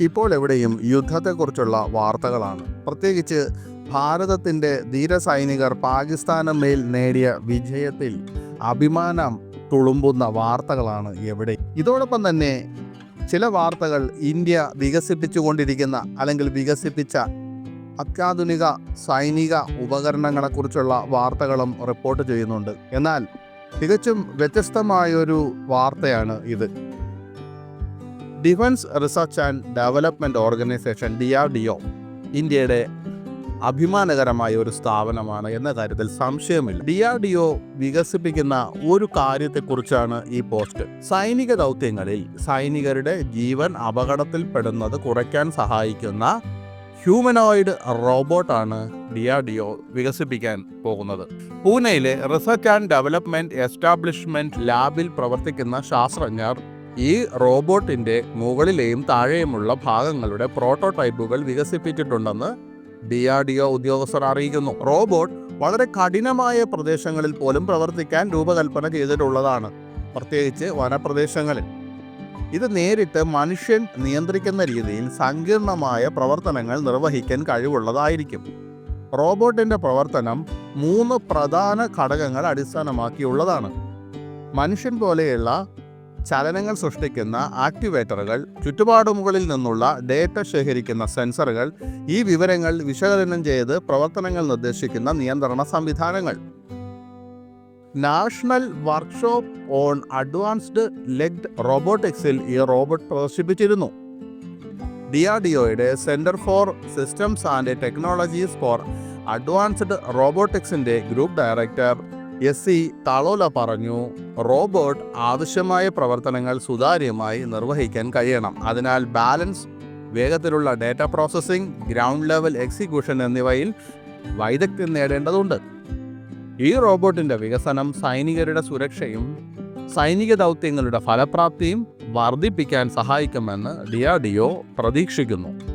ഇപ്പോൾ എവിടെയും യുദ്ധത്തെക്കുറിച്ചുള്ള വാർത്തകളാണ്. പ്രത്യേകിച്ച് ഭാരതത്തിന്റെ ധീരസൈനികർ പാകിസ്ഥാന് മേൽ നേടിയ വിജയത്തിൽ അഭിമാനം തുളുമ്പുന്ന വാർത്തകളാണ് എവിടെ. ഇതോടൊപ്പം തന്നെ ചില വാർത്തകൾ ഇന്ത്യ വികസിപ്പിച്ചുകൊണ്ടിരിക്കുന്ന അല്ലെങ്കിൽ വികസിപ്പിച്ച അത്യാധുനിക സൈനിക ഉപകരണങ്ങളെക്കുറിച്ചുള്ള വാർത്തകളും റിപ്പോർട്ട് ചെയ്യുന്നുണ്ട്. എന്നാൽ തികച്ചും വ്യത്യസ്തമായൊരു വാർത്തയാണ് ഇത്. Defence research and development organisation D R D O ഇന്ത്യയുടെ അഭിമാനകരമായ ഒരു സ്ഥാപനമാണ് എന്ന കാര്യത്തിൽ സംശയമില്ല. ഡി ആർ ഡി ഒ വികസിപ്പിക്കുന്ന ഒരു കാര്യത്തെക്കുറിച്ചാണ് ഈ പോസ്റ്റ്. സൈനിക ദൗത്യങ്ങളിൽ സൈനികരുടെ ജീവൻ അപകടത്തിൽപ്പെടുന്നത് കുറയ്ക്കാൻ സഹായിക്കുന്ന ഹ്യൂമനോയിഡ് റോബോട്ടാണ് ഡി ആർ ഡി ഒ വികസിപ്പിക്കാൻ പോകുന്നത്. പൂനെയിലെ റിസർച്ച് ആൻഡ് ഡെവലപ്മെന്റ് എസ്റ്റാബ്ലിഷ്മെന്റ് ലാബിൽ പ്രവർത്തിക്കുന്ന ശാസ്ത്രജ്ഞർ ഈ റോബോട്ടിന്റെ മുകളിലെയും താഴെയുമുള്ള ഭാഗങ്ങളുടെ പ്രോട്ടോടൈപ്പുകൾ വികസിപ്പിച്ചിട്ടുണ്ടെന്ന് ഡി ആർ ഡി ഒ ഉദ്യോഗസ്ഥർ അറിയിക്കുന്നു. റോബോട്ട് വളരെ കഠിനമായ പ്രദേശങ്ങളിൽ പോലും പ്രവർത്തിക്കാൻ രൂപകൽപ്പന ചെയ്തിട്ടുള്ളതാണ് പ്രത്യേകിച്ച് വനപ്രദേശങ്ങളിൽ. ഇത് നേരിട്ട് മനുഷ്യൻ നിയന്ത്രിക്കുന്ന രീതിയിൽ സങ്കീർണമായ പ്രവർത്തനങ്ങൾ നിർവഹിക്കാൻ കഴിവുള്ളതായിരിക്കും. റോബോട്ടിന്റെ പ്രവർത്തനം മൂന്ന് പ്രധാന ഘടകങ്ങൾ അടിസ്ഥാനമാക്കിയുള്ളതാണ്. മനുഷ്യൻ പോലെയുള്ള ചലനങ്ങൾ സൃഷ്ടിക്കുന്ന ആക്ടിവേറ്ററുകൾ ചുറ്റുപാടുമുകളിൽ നിന്നുള്ള ഡേറ്റ ശേഖരിക്കുന്ന സെൻസറുകൾ ഈ വിവരങ്ങൾ വിശകലനം ചെയ്ത് പ്രവർത്തനങ്ങൾ നിർദ്ദേശിക്കുന്ന നിയന്ത്രണ സംവിധാനങ്ങൾ. National workshop on advanced legged റോബോട്ടിക്സിൽ ഈ റോബോട്ട് പ്രദർശിപ്പിച്ചിരുന്നു. ഡി ആർ ഡി ഒയുടെ centre for systems and technologies for advanced റോബോട്ടിക്സിന്റെ group director S C Thalola പറഞ്ഞു റോബോട്ട് ആവശ്യമായ പ്രവർത്തനങ്ങൾ സുതാര്യമായി നിർവഹിക്കാൻ കഴിയണം. അതിനാൽ ബാലൻസ് വേഗത്തിലുള്ള data processing ground level execution എന്നിവയിൽ വൈദഗ്ധ്യം നേടേണ്ടതുണ്ട്. ഈ റോബോട്ടിന്റെ വികസനം സൈനികരുടെ സുരക്ഷയും സൈനിക ദൗത്യങ്ങളുടെ ഫലപ്രാപ്തിയും വർദ്ധിപ്പിക്കാൻ സഹായിക്കുമെന്ന് ഡി പ്രതീക്ഷിക്കുന്നു.